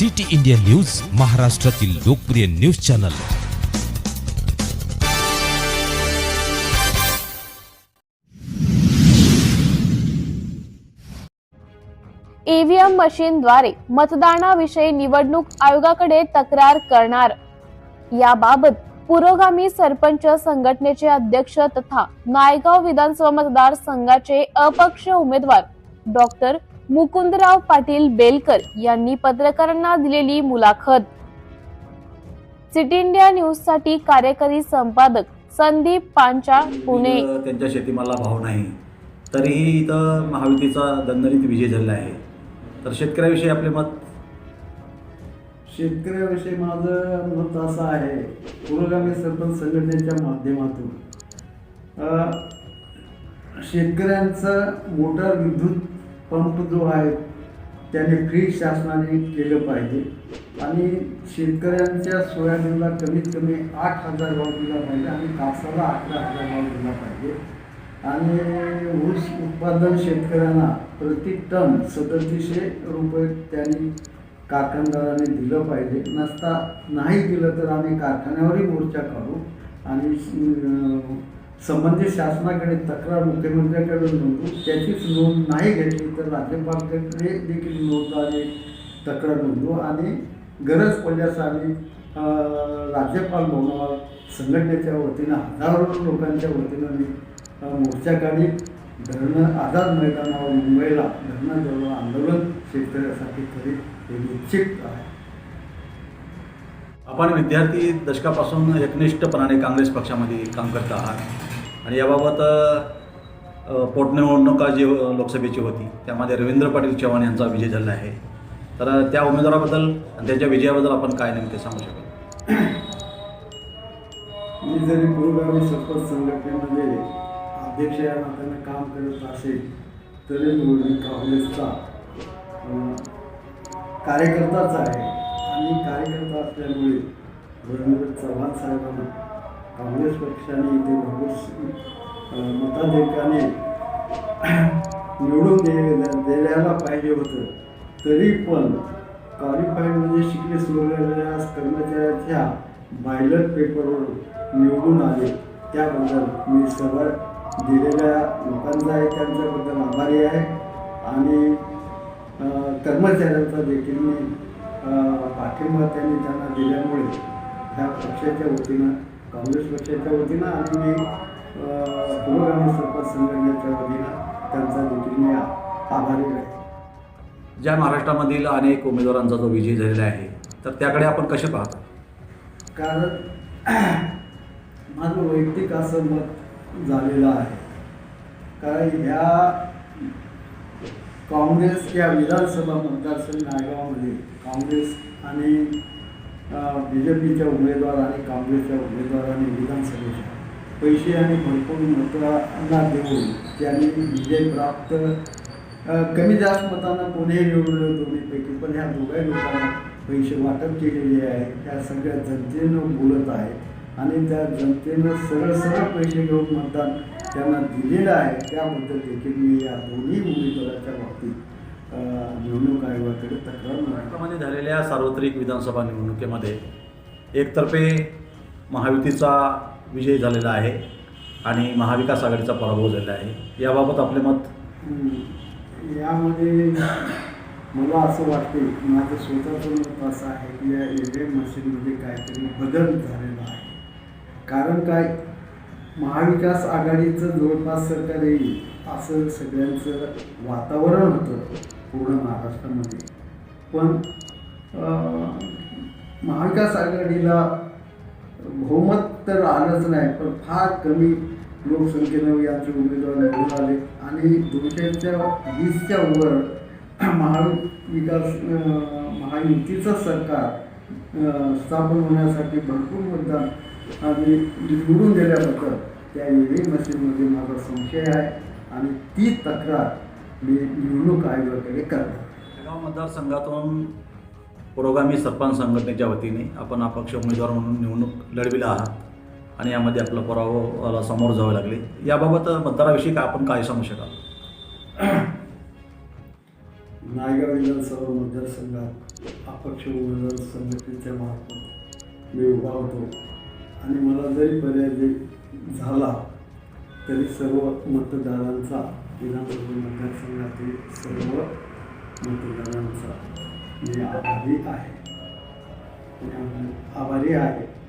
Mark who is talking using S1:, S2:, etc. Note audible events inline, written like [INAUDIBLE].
S1: City India news महाराष्ट्रातील लोकप्रिय news channel.
S2: EVM मशीनद्वारे मतदानाविषयी निवडणूक आयोगाकडे तक्रार करणार. याबाबत पुरोगामी सरपंच संघटनेचे अध्यक्ष तथा नायगाव विधानसभा मतदारसंघाचे अपक्ष उमेदवार डॉक्टर मुकुंदराव पाटील बेलकर यांनी पत्रकारांना दिलेली मुलाखत. सिटी इंडिया न्यूजसाठी कार्यकारी संपादक संदीप पांचा पुणे.
S3: त्यांच्या शेतीमाला भाव नाही. तरीही इथं महायुतीचा दणदणीत विजय झालेला आहे. तर शेतकऱ्याविषयी आपले मत?
S4: शेतकऱ्याविषयी माझं मत असं आहे पुरोगामी सरपंच संघटनेच्या माध्यमातून शेतकऱ्यांचं मोटार विद्युत पंप जो आहे त्याने फ्री शासनाने केलं पाहिजे. आणि शेतकऱ्यांच्या सोयाबीनला कमीत कमी आठ हजार भाव दिला पाहिजे आणि कापसाला अकरा हजार भाव दिला पाहिजे. आणि ऊस उत्पादन शेतकऱ्यांना प्रति टन सदतीसशे रुपये त्यांनी कारखानदाराने दिलं पाहिजे. नसता नाही दिलं तर आम्ही कारखान्यावरही मोर्चा काढू आणि संबंधित शासनाकडे तक्रार मुख्यमंत्र्यांकडे नोंदवू त्याचीच नोंद नाही घेतली तर राज्यपालकडे देखील नोंदवावी तक्रार नोंदवू आणि गरज पडल्यास आम्ही राज्यपाल भवनावर संघटनेच्या वतीनं हजारो लोकांच्या वतीनं मी मोर्चा काढी धरणं आझाद मैदानावर मुंबईला धरणं जवळ आंदोलन शेतकऱ्यासाठी करीत हे निश्चित आहे.
S3: आपण विद्यार्थी दशकापासून एकनिष्ठपणाने काँग्रेस पक्षामध्ये काम करत आहात. आणि याबाबत पोटनिवडणुका जी लोकसभेची होती त्यामध्ये रवींद्र पाटील चव्हाण यांचा विजय झाला आहे. तर त्या उमेदवाराबद्दल आणि त्यांच्या विजयाबद्दल आपण काय नेमके सांगू शकतो?
S4: मी जरी पुरोगामी सरपंच संघटनेमध्ये अध्यक्ष या नात्याने काम करत असेल तरी मी काँग्रेसचा कार्यकर्ताच आहे. आणि कार्यकर्ता असल्यामुळे रवींद्र चव्हाण साहेबांना काँग्रेस पक्षाने इथे भरघोस मताधिकाने निवडून दे द्यायला पाहिजे होतं तरी पण क्वालिफाईड म्हणजे शिकले सुरलेल्या कर्मचाऱ्याच्या बायलट पेपरवर निवडून आले त्याबद्दल मी सर्व दिलेल्या लोकांचा आहे त्यांच्याबद्दल आभारी आहे आणि कर्मचाऱ्यांचा देखील मी पाठिंबा त्यांनी त्यांना दिल्यामुळे ह्या पक्षाच्या वतीनं काँग्रेस पक्षाच्या वतीनं आणि मी पुरोगामी सरपंच संघटनेच्या वतीनं त्यांचा देखील मी आभारी आहे
S3: ज्या महाराष्ट्रामधील अनेक उमेदवारांचा जो विजय झालेला आहे तर त्याकडे आपण कसे पाहता?
S4: कारण माझं वैयक्तिक असं मत झालेलं आहे. कारण ह्या काँग्रेस या विधानसभा मतदारसंघ नायगावमध्ये काँग्रेस आणि बी जे पीच्या उमेदवार आणि काँग्रेसच्या उमेदवारांनी विधानसभेच्या पैसे आणि भरपूर मतांना देऊन त्यांनी विजय प्राप्त कमी जास्त मतांना कोणीही निवडलं दोन्हीपैकी पण ह्या दोघाही लोकांना पैसे वाटप केलेले आहे त्या सगळ्या जनतेनं बोलत आहे आणि त्या जनतेनं सरळ सरळ पैसे घेऊन मतदान त्यांना दिलेलं आहे. त्याबद्दल देखील मी या दोन्ही उमेदवाराच्या बाबतीत निवडणूक आयोगाकडे तक्रार.
S3: महाराष्ट्रामध्ये झालेल्या सार्वत्रिक विधानसभा निवडणुकीमध्ये एकतर्फे महायुतीचा विजय झालेला आहे आणि महाविकास आघाडीचा पराभव झालेला आहे याबाबत आपले मत.
S4: यामध्ये मला असं वाटते माझं स्वतःचं मत असं आहे की या ए मशीनमध्ये काहीतरी बदल झालेला आहे कारण काय महाविकास आघाडीचं जवळपास सरकार येईल असं सगळ्यांचं वातावरण होतं पूर्ण महाराष्ट्रामध्ये. पण महाविकास आघाडीला बहुमत तर आलंच नाही पण फार कमी लोकसंख्येनं यांचे उमेदवार निवडून आले. आणि दोनशेच्या वीसच्या वर महाविकास महायुतीचं सरकार स्थापन होण्यासाठी भरपूर मतदान आणि निवडून दिल्याबद्दल त्या ईव्हीएम मशीनमध्ये माझा संशय आहे आणि ती तक्रार मी निवडणूक आयोगाकडे करतो
S3: जळगाव मतदारसंघातून पुरोगामी सरपंच संघटनेच्या वतीने आपण अपक्ष उमेदवार म्हणून निवडणूक लढविला आहात आणि यामध्ये आपलं पराभवाला समोर जावे लागले. याबाबत मतदाराविषयी काय आपण काय सांगू शकाल? [CLEARS THROAT]
S4: नायगाव विधानसभा मतदारसंघात अपक्ष उमेदवार संघटनेच्या मार्फत मी उभा होतो. आणि मला जरी पर्याय झाला तरी सर्व मतदारांचा विधानसभा मतदारसंघातील सर्व मतदारांचा मी आभारी आहे. आभारी आहे.